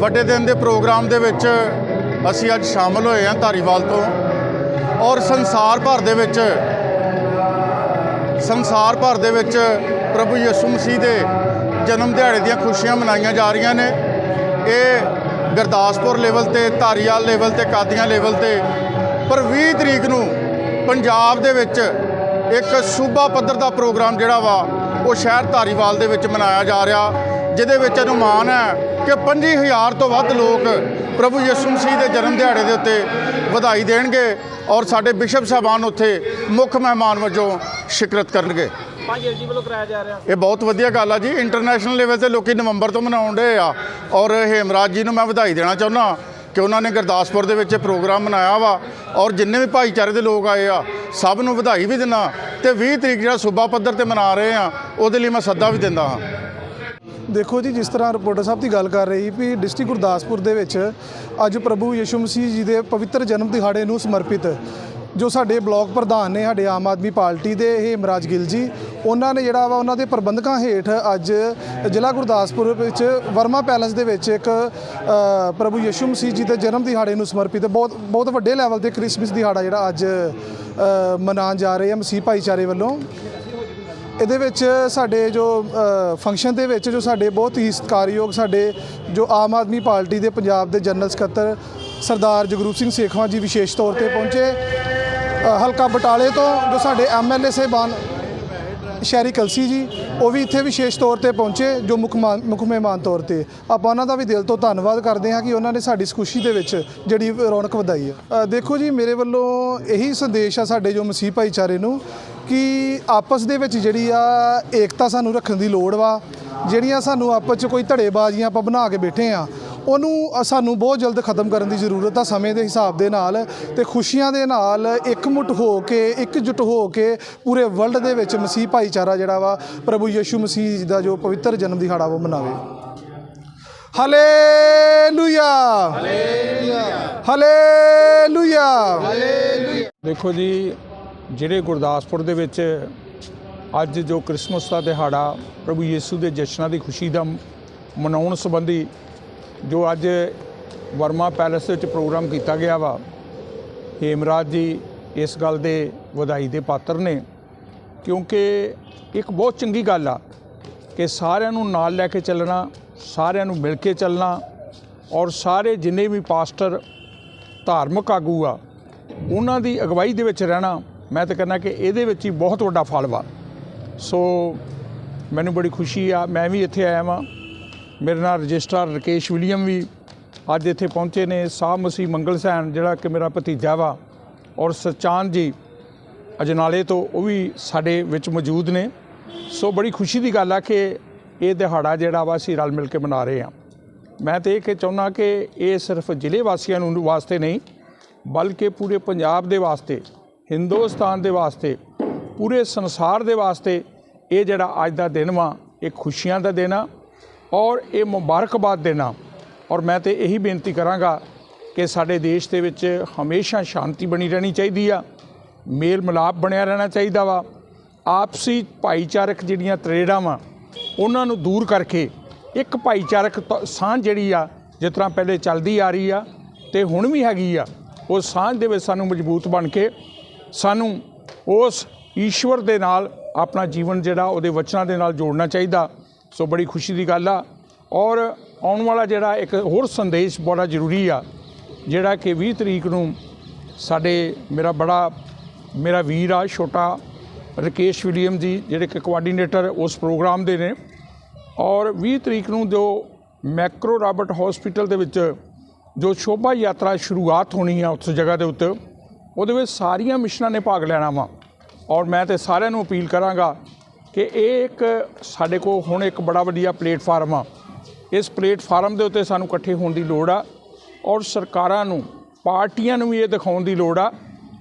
ਵੱਡੇ ਦਿਨ ਦੇ ਪ੍ਰੋਗਰਾਮ ਦੇ ਵਿੱਚ ਅਸੀਂ ਅੱਜ ਸ਼ਾਮਲ ਹੋਏ ਹਾਂ ਧਾਰੀਵਾਲ ਤੋਂ। ਔਰ ਸੰਸਾਰ ਭਰ ਦੇ ਵਿੱਚ, ਸੰਸਾਰ ਭਰ ਦੇ ਵਿੱਚ ਪ੍ਰਭੂ ਯਿਸੂ ਮਸੀਹ ਦੇ ਜਨਮ ਦਿਹਾੜੇ ਦੀਆਂ ਖੁਸ਼ੀਆਂ ਮਨਾਈਆਂ ਜਾ ਰਹੀਆਂ ਨੇ। ਇਹ ਗੁਰਦਾਸਪੁਰ ਲੈਵਲ ਤੇ, ਧਾਰੀਵਾਲ ਲੈਵਲ ਤੇ, ਕਾਦੀਆਂ ਲੈਵਲ ਤੇ ਪਰ 20 ਤਰੀਕ ਨੂੰ ਪੰਜਾਬ ਦੇ ਵਿੱਚ ਇੱਕ ਸੂਬਾ ਪੱਧਰ ਦਾ ਪ੍ਰੋਗਰਾਮ ਜਿਹੜਾ ਵਾ, ਉਹ ਸ਼ਹਿਰ ਧਾਰੀਵਾਲ ਦੇ ਵਿੱਚ ਮਨਾਇਆ ਜਾ ਰਿਹਾ। ਜਿਹਦੇ ਵਿੱਚ ਅਨੁਮਾਨ ਹੈ ਕਿ 25000 ਤੋਂ ਵੱਧ ਲੋਕ ਪ੍ਰਭੂ ਯਿਸੂ ਮਸੀਹ ਦੇ ਜਨਮ ਦਿਹਾੜੇ ਦੇ ਉੱਤੇ ਵਧਾਈ ਦੇਣਗੇ ਔਰ ਸਾਡੇ ਬਿਸ਼ਪ ਸਾਹਿਬਾਨ ਉੱਥੇ ਮੁੱਖ ਮਹਿਮਾਨ ਵਜੋਂ ਸ਼ਿਕਰਤ ਕਰਨਗੇ। ਇਹ ਬਹੁਤ ਵਧੀਆ ਗੱਲ ਆ ਜੀ। ਇੰਟਰਨੈਸ਼ਨਲ ਲੈਵਲ ਤੇ ਲੋਕੀ ਨਵੰਬਰ ਤੋਂ ਮਨਾਉਣ ਦੇ ਆ ਔਰ ਹੇਮਰਾਜ ਜੀ ਨੂੰ ਮੈਂ ਵਧਾਈ ਦੇਣਾ ਚਾਹੁੰਦਾ ਕਿ ਉਹਨਾਂ ਨੇ ਗੁਰਦਾਸਪੁਰ ਦੇ ਵਿੱਚ ਪ੍ਰੋਗਰਾਮ ਮਨਾਇਆ ਵਾ ਔਰ ਜਿੰਨੇ ਵੀ ਭਾਈਚਾਰੇ ਦੇ ਲੋਕ ਆਏ ਆ ਸਭ ਨੂੰ ਵਧਾਈ ਵੀ ਦਿੰਦਾ ਤੇ 20 ਤਰੀਕ ਜਿਹੜਾ ਸੂਬਾ ਪੱਧਰ ਤੇ ਮਨਾ ਰਹੇ ਆ ਉਹਦੇ ਲਈ ਮੈਂ ਸੱਦਾ ਵੀ ਦਿੰਦਾ ਹਾਂ। ਦੇਖੋ ਜੀ, ਜਿਸ ਤਰ੍ਹਾਂ ਰਿਪੋਰਟਰ ਸਾਹਿਬ ਦੀ ਗੱਲ ਕਰ ਰਹੀ ਵੀ ਡਿਸਟ੍ਰਿਕਟ ਗੁਰਦਾਸਪੁਰ ਦੇ ਵਿੱਚ ਅੱਜ ਪ੍ਰਭੂ ਯਿਸੂ ਮਸੀਹ ਜੀ ਦੇ ਪਵਿੱਤਰ ਜਨਮ ਦਿਹਾੜੇ ਨੂੰ ਸਮਰਪਿਤ ਜੋ ਸਾਡੇ ਬਲਾਕ ਪ੍ਰਧਾਨ ਨੇ, ਸਾਡੇ ਆਮ ਆਦਮੀ ਪਾਰਟੀ ਦੇ ਹੇਮਰਾਜ ਗਿੱਲ ਜੀ, ਉਹਨਾਂ ਨੇ ਜਿਹੜਾ ਵਾ ਉਹਨਾਂ ਦੇ ਪ੍ਰਬੰਧਕਾਂ ਹੇਠ ਅੱਜ ਜ਼ਿਲ੍ਹਾ ਗੁਰਦਾਸਪੁਰ ਵਿੱਚ ਵਰਮਾ ਪੈਲੇਸ ਦੇ ਵਿੱਚ ਇੱਕ ਪ੍ਰਭੂ ਯਿਸੂ ਮਸੀਹ ਜੀ ਦੇ ਜਨਮ ਦਿਹਾੜੇ ਨੂੰ ਸਮਰਪਿਤ ਬਹੁਤ ਬਹੁਤ ਵੱਡੇ ਲੈਵਲ ਤੇ ਕ੍ਰਿਸਮਸ ਦਿਹਾੜਾ ਜਿਹੜਾ ਅੱਜ ਮਨਾਉਣ ਜਾ ਰਹੇ ਆ ਮਸੀਹ ਭਾਈਚਾਰੇ ਵੱਲੋਂ। ਇਹਦੇ ਵਿੱਚ ਸਾਡੇ ਜੋ ਫੰਕਸ਼ਨ ਦੇ ਵਿੱਚ ਜੋ ਸਾਡੇ ਬਹੁਤ ਹੀ ਸਤਿਕਾਰਯੋਗ ਸਾਡੇ ਜੋ ਆਮ ਆਦਮੀ ਪਾਰਟੀ ਦੇ ਪੰਜਾਬ ਦੇ ਜਨਰਲ ਸਕੱਤਰ ਸਰਦਾਰ ਜਗਰੂਪ ਸਿੰਘ ਸੇਖਵਾਂ ਜੀ ਵਿਸ਼ੇਸ਼ ਤੌਰ ਤੇ ਪਹੁੰਚੇ। ਹਲਕਾ ਬਟਾਲੇ ਤੋਂ ਜੋ ਸਾਡੇ ਐਮਐਲਏ ਸਾਹਿਬਾਨ ਸ਼ਹਿਰੀ ਕਲਸੀ ਜੀ, ਉਹ ਵੀ ਇੱਥੇ ਵਿਸ਼ੇਸ਼ ਤੌਰ ਤੇ ਪਹੁੰਚੇ ਜੋ ਮੁੱਖ ਮਹਿਮਾਨ- ਮੁੱਖ ਮਹਿਮਾਨ ਤੌਰ ਤੇ। ਆਪਾਂ ਉਹਨਾਂ ਦਾ ਵੀ ਦਿਲ ਤੋਂ ਧੰਨਵਾਦ ਕਰਦੇ ਹਾਂ ਕਿ ਉਹਨਾਂ ਨੇ ਸਾਡੀ ਇਸ ਖੁਸ਼ੀ ਦੇ ਵਿੱਚ ਜਿਹੜੀ ਰੌਣਕ ਵਧਾਈ ਹੈ। ਦੇਖੋ ਜੀ, ਮੇਰੇ ਵੱਲੋਂ ਇਹੀ ਸੰਦੇਸ਼ ਆ ਸਾਡੇ ਜੋ ਮਸੀਹ ਭਾਈਚਾਰੇ ਨੂੰ ਕਿ ਆਪਸ ਦੇ ਵਿੱਚ ਜਿਹੜੀ ਆ ਏਕਤਾ ਸਾਨੂੰ ਰੱਖਣ ਦੀ ਲੋੜ ਵਾ ਜਿਹੜੀਆਂ ਸਾਨੂੰ ਆਪਸ 'ਚ ਕੋਈ ਧੜੇਬਾਜ਼ੀਆਂ ਆਪਾਂ ਬਣਾ ਕੇ ਬੈਠੇ ਆ ਉਹਨੂੰ ਸਾਨੂੰ ਬਹੁਤ ਜਲਦ ਖਤਮ ਕਰਨ ਦੀ ਜ਼ਰੂਰਤ ਆ ਸਮੇਂ ਦੇ ਹਿਸਾਬ ਦੇ ਨਾਲ ਤੇ ਖੁਸ਼ੀਆਂ ਦੇ ਨਾਲ ਇਕਮੁੱਠ ਹੋ ਕੇ ਇਕਜੁੱਟ ਹੋ ਕੇ ਪੂਰੇ ਵਰਲਡ ਦੇ ਵਿੱਚ ਮਸੀਹ ਭਾਈਚਾਰਾ ਜਿਹੜਾ ਵਾ ਪ੍ਰਭੂ ਯਿਸੂ ਮਸੀਹ ਜੀ ਦਾ ਜੋ ਪਵਿੱਤਰ ਜਨਮ ਦਿਹਾੜਾ ਉਹ ਮਨਾਵੇ। ਹਾਲੇਲੂਇਆ! ਹਾਲੇਲੂਇਆ! ਦੇਖੋ ਜੀ ਜਿਹੜੇ ਗੁਰਦਾਸਪੁਰ ਦੇ ਵਿੱਚ ਅੱਜ ਜੋ ਕ੍ਰਿਸਮਸ ਦਾ ਦਿਹਾੜਾ ਪ੍ਰਭੂ ਯੀਸ਼ੂ ਦੇ ਜਸ਼ਨਾਂ ਦੀ ਖੁਸ਼ੀ ਦਾ ਮਨਾਉਣ ਸੰਬੰਧੀ ਜੋ ਅੱਜ ਵਰਮਾ ਪੈਲੇਸ ਦੇ ਵਿੱਚ ਪ੍ਰੋਗਰਾਮ ਕੀਤਾ ਗਿਆ ਵਾ, ਹੇਮਰਾਜ ਜੀ ਇਸ ਗੱਲ ਦੇ ਵਧਾਈ ਦੇ ਪਾਤਰ ਨੇ। ਕਿਉਂਕਿ ਇੱਕ ਬਹੁਤ ਚੰਗੀ ਗੱਲ ਆ ਕਿ ਸਾਰਿਆਂ ਨੂੰ ਨਾਲ ਲੈ ਕੇ ਚੱਲਣਾ, ਸਾਰਿਆਂ ਨੂੰ ਮਿਲ ਕੇ ਚੱਲਣਾ ਔਰ ਸਾਰੇ ਜਿੰਨੇ ਵੀ ਪਾਸਟਰ ਧਾਰਮਿਕ ਆਗੂ ਆ, ਉਹਨਾਂ ਦੀ ਅਗਵਾਈ ਦੇ ਵਿੱਚ ਰਹਿਣਾ ਮੈਂ ਤਾਂ ਕਹਿੰਦਾ ਕਿ ਇਹਦੇ ਵਿੱਚ ਹੀ ਬਹੁਤ ਵੱਡਾ ਫਲ ਵਾ। ਸੋ ਮੈਨੂੰ ਬੜੀ ਖੁਸ਼ੀ ਆ, ਮੈਂ ਵੀ ਇੱਥੇ ਆਇਆ ਵਾਂ। ਮੇਰੇ ਨਾਲ ਰਜਿਸਟਰਾਰ ਰਕੇਸ਼ ਵਿਲੀਅਮ ਵੀ ਅੱਜ ਇੱਥੇ ਪਹੁੰਚੇ ਨੇ। ਸਾਹ ਮਸੀਹ ਮੰਗਲ ਸੈਨ, ਜਿਹੜਾ ਕਿ ਮੇਰਾ ਭਤੀਜਾ ਵਾ, ਔਰ ਸਚਾਨ ਜੀ ਅਜਨਾਲੇ ਤੋਂ, ਉਹ ਵੀ ਸਾਡੇ ਵਿੱਚ ਮੌਜੂਦ ਨੇ। ਸੋ ਬੜੀ ਖੁਸ਼ੀ ਦੀ ਗੱਲ ਆ ਕਿ ਇਹ ਦਿਹਾੜਾ ਜਿਹੜਾ ਵਾ, ਅਸੀਂ ਰਲ ਮਿਲ ਕੇ ਮਨਾ ਰਹੇ ਹਾਂ ਮੈਂ ਤੇ ਇਹ ਕਿ ਚਾਹੁੰਦਾ ਕਿ ਇਹ ਸਿਰਫ ਜ਼ਿਲ੍ਹੇ ਵਾਸੀਆਂ ਨੂੰ ਵਾਸਤੇ ਨਹੀਂ, ਬਲਕਿ ਪੂਰੇ ਪੰਜਾਬ ਦੇ ਵਾਸਤੇ ਹਿੰਦੁਸਤਾਨ ਦੇ ਵਾਸਤੇ, ਪੂਰੇ ਸੰਸਾਰ ਦੇ ਵਾਸਤੇ ਇਹ ਜਿਹੜਾ ਅੱਜ ਦਾ ਦਿਨ ਵਾ, ਇਹ ਖੁਸ਼ੀਆਂ ਦਾ ਦਿਨ ਆ ਔਰ ਇਹ ਮੁਬਾਰਕਬਾਦ ਦੇਣਾ ਔਰ ਮੈਂ ਤੇ ਇਹੀ ਬੇਨਤੀ ਕਰਾਂਗਾ ਕਿ ਸਾਡੇ ਦੇਸ਼ ਦੇ ਵਿੱਚ ਹਮੇਸ਼ਾ ਸ਼ਾਂਤੀ ਬਣੀ ਰਹਿਣੀ ਚਾਹੀਦੀ ਆ, ਮੇਲ ਮਿਲਾਪ ਬਣਿਆ ਰਹਿਣਾ ਚਾਹੀਦਾ ਵਾ। ਆਪਸੀ ਭਾਈਚਾਰਕ ਜਿਹੜੀਆਂ ਤਰੇੜਾਂ ਵਾ, ਉਹਨਾਂ ਨੂੰ ਦੂਰ ਕਰਕੇ ਇੱਕ ਭਾਈਚਾਰਕ ਤ- ਸਾਂਝ ਜਿਹੜੀ ਆ, ਜਿਸ ਤਰ੍ਹਾਂ ਪਹਿਲੇ ਚੱਲਦੀ ਆ ਰਹੀ ਆ ਤੇ ਹੁਣ ਵੀ ਹੈਗੀ ਆ, ਉਹ ਸਾਂਝ ਦੇ ਵਿੱਚ ਸਾਨੂੰ ਮਜ਼ਬੂਤ ਬਣ ਕੇ ਸਾਨੂੰ ਉਸ ਈਸ਼ਵਰ ਦੇ ਨਾਲ ਆਪਣਾ ਜੀਵਨ ਜਿਹੜਾ ਉਹਦੇ ਵਚਨਾਂ ਦੇ ਨਾਲ ਜੋੜਨਾ ਚਾਹੀਦਾ। ਸੋ ਬੜੀ ਖੁਸ਼ੀ ਦੀ ਗੱਲ ਆ। ਔਰ ਆਉਣ ਵਾਲਾ ਜਿਹੜਾ ਇੱਕ ਹੋਰ ਸੰਦੇਸ਼ ਬੜਾ ਜ਼ਰੂਰੀ ਆ, ਜਿਹੜਾ ਕਿ 20 ਤਰੀਕ ਨੂੰ ਸਾਡੇ ਮੇਰਾ ਬੜਾ, ਮੇਰਾ ਵੀਰ ਆ, ਛੋਟਾ ਰਕੇਸ਼ ਵਿਲੀਅਮ ਜੀ, ਜਿਹੜੇ ਕਿ ਕੋਆਰਡੀਨੇਟਰ ਉਸ ਪ੍ਰੋਗਰਾਮ ਦੇ ਨੇ। ਔਰ 20 ਤਰੀਕ ਨੂੰ ਜੋ ਮੈਕਰੋ ਰਾਬਰਟ ਹਸਪੀਟਲ ਦੇ ਵਿੱਚ ਜੋ ਸ਼ੋਭਾ ਯਾਤਰਾ ਸ਼ੁਰੂਆਤ ਹੋਣੀ ਆ ਉਸ ਜਗ੍ਹਾ ਦੇ ਉੱਤੇ ਉਹਦੇ ਵਿੱਚ ਸਾਰੀਆਂ ਮਿਸ਼ਨਾਂ ਨੇ ਭਾਗ ਲੈਣਾ ਵਾ। ਔਰ ਮੈਂ ਤੇ ਸਾਰਿਆਂ ਨੂੰ ਅਪੀਲ ਕਰਾਂਗਾ ਕਿ ਇਹ ਇੱਕ ਸਾਡੇ ਕੋਲ ਹੁਣ ਇੱਕ ਬੜਾ ਵਧੀਆ ਪਲੇਟਫਾਰਮ ਆ। ਇਸ ਪਲੇਟਫਾਰਮ ਦੇ ਉੱਤੇ ਸਾਨੂੰ ਇਕੱਠੇ ਹੋਣ ਦੀ ਲੋੜ ਆ ਔਰ ਸਰਕਾਰਾਂ ਨੂੰ, ਪਾਰਟੀਆਂ ਨੂੰ ਵੀ ਇਹ ਦਿਖਾਉਣ ਦੀ ਲੋੜ ਆ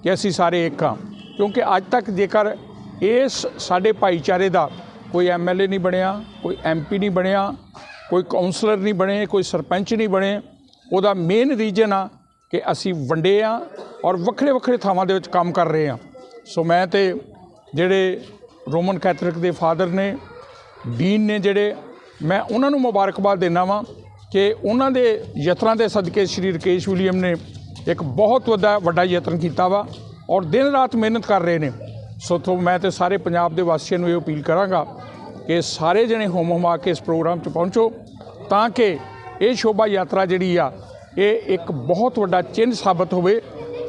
ਕਿ ਅਸੀਂ ਸਾਰੇ ਇੱਕ ਹਾਂ ਕਿਉਂਕਿ ਅੱਜ ਤੱਕ ਜੇਕਰ ਇਸ ਸਾਡੇ ਭਾਈਚਾਰੇ ਦਾ ਕੋਈ ਐਮਐਲਏ ਨਹੀਂ ਬਣਿਆ, ਕੋਈ ਐਮਪੀ ਨਹੀਂ ਬਣਿਆ, ਕੋਈ ਕਾਉਂਸਲਰ ਨਹੀਂ ਬਣੇ, ਕੋਈ ਸਰਪੰਚ ਨਹੀਂ ਬਣੇ, ਉਹਦਾ ਮੇਨ ਰੀਜਨ ਆ ਕਿ ਅਸੀਂ ਵੰਡੇ ਆ ਔਰ ਵੱਖਰੇ ਵੱਖਰੇ ਥਾਵਾਂ ਦੇ ਵਿੱਚ ਕੰਮ ਕਰ ਰਹੇ ਆ ਸੋ ਮੈਂ ਤੇ ਜਿਹੜੇ ਰੋਮਨ ਕੈਥੋਲਿਕ ਦੇ ਫਾਦਰ ਨੇ, ਡੀਨ ਨੇ ਜਿਹੜੇ, ਮੈਂ ਉਹਨਾਂ ਨੂੰ ਮੁਬਾਰਕਬਾਦ ਦੇਣਾ ਵਾਂ ਕਿ ਉਹਨਾਂ ਦੇ ਯਤਨਾਂ ਦੇ ਸਦਕੇ ਸ਼੍ਰੀ ਰਕੇਸ਼ ਵਿਲੀਅਮ ਨੇ ਇੱਕ ਬਹੁਤ ਵੱਡਾ ਵੱਡਾ ਯਤਨ ਕੀਤਾ ਵਾ ਔਰ ਦਿਨ ਰਾਤ ਮਿਹਨਤ ਕਰ ਰਹੇ ਨੇ। ਸੋ ਤੋਂ ਮੈਂ ਤੇ ਸਾਰੇ ਪੰਜਾਬ ਦੇ ਵਾਸੀਆਂ ਨੂੰ ਇਹ ਅਪੀਲ ਕਰਾਂਗਾ ਕਿ ਸਾਰੇ ਜਣੇ ਹੋਮ ਹਮਾ ਕੇ ਇਸ ਪ੍ਰੋਗਰਾਮ 'ਚ ਪਹੁੰਚੋ ਤਾਂ ਕਿ ਇਹ ਸ਼ੋਭਾ ਯਾਤਰਾ ਜਿਹੜੀ ਆ, ਇਹ ਇੱਕ ਬਹੁਤ ਵੱਡਾ ਚਿੰਨ੍ਹ ਸਾਬਤ ਹੋਵੇ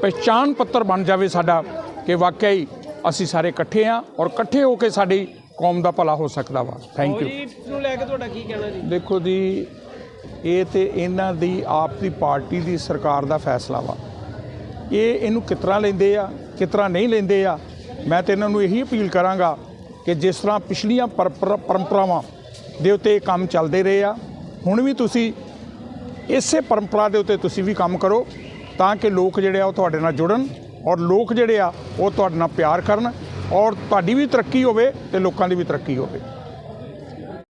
ਪਹਿਚਾਣ ਪੱਤਰ ਬਣ ਜਾਵੇ ਸਾਡਾ ਕਿ ਵਾਕਿਆ ਹੀ ਅਸੀਂ ਸਾਰੇ ਇਕੱਠੇ ਆ ਔਰ ਇਕੱਠੇ ਹੋ ਕੇ ਸਾਡੀ ਕੌਮ ਦਾ ਭਲਾ ਹੋ ਸਕਦਾ ਵਾ। ਥੈਂਕ ਯੂ ਜੀ ਨੂੰ ਲੈ ਕੇ ਤੁਹਾਡਾ ਕੀ ਕਹਿਣਾ ਜੀ? ਦੇਖੋ ਜੀ ਇਹ ਤੇ ਇਹਨਾਂ ਦੀ ਆਪ ਦੀ ਪਾਰਟੀ ਦੀ ਸਰਕਾਰ ਦਾ ਫੈਸਲਾ ਵਾ। ਇਹ ਇਹਨੂੰ ਕਿਤਰਾ ਲੈਂਦੇ ਆ ਕਿਤਰਾ ਨਹੀਂ ਲੈਂਦੇ ਆ ਮੈਂ ਤੇ ਇਹਨਾਂ ਨੂੰ ਇਹੀ ਅਪੀਲ ਕਰਾਂਗਾ ਕਿ ਜਿਸ ਤਰ੍ਹਾਂ ਪਿਛਲੀਆਂ ਪਰੰਪਰਾ- ਪਰੰਪਰਾਵਾਂ ਦੇ ਉੱਤੇ ਇਹ ਕੰਮ ਚੱਲਦੇ ਰਹੇ ਆ ਹੁਣ ਵੀ ਤੁਸੀਂ ਇਸੇ ਪਰੰਪਰਾ ਦੇ ਉੱਤੇ ਤੁਸੀਂ ਵੀ ਕੰਮ ਕਰੋ। ਤਾਂ ਕਿ ਲੋਕ ਜਿਹੜੇ ਆ ਉਹ ਤੁਹਾਡੇ ਨਾਲ ਜੁੜਨ ਔਰ ਲੋਕ ਜਿਹੜੇ ਆ ਉਹ ਤੁਹਾਡੇ ਨਾਲ ਪਿਆਰ ਕਰਨ ਔਰ ਤੁਹਾਡੀ ਵੀ ਤਰੱਕੀ ਹੋਵੇ ਤੇ ਲੋਕਾਂ ਦੀ ਵੀ ਤਰੱਕੀ ਹੋਵੇ।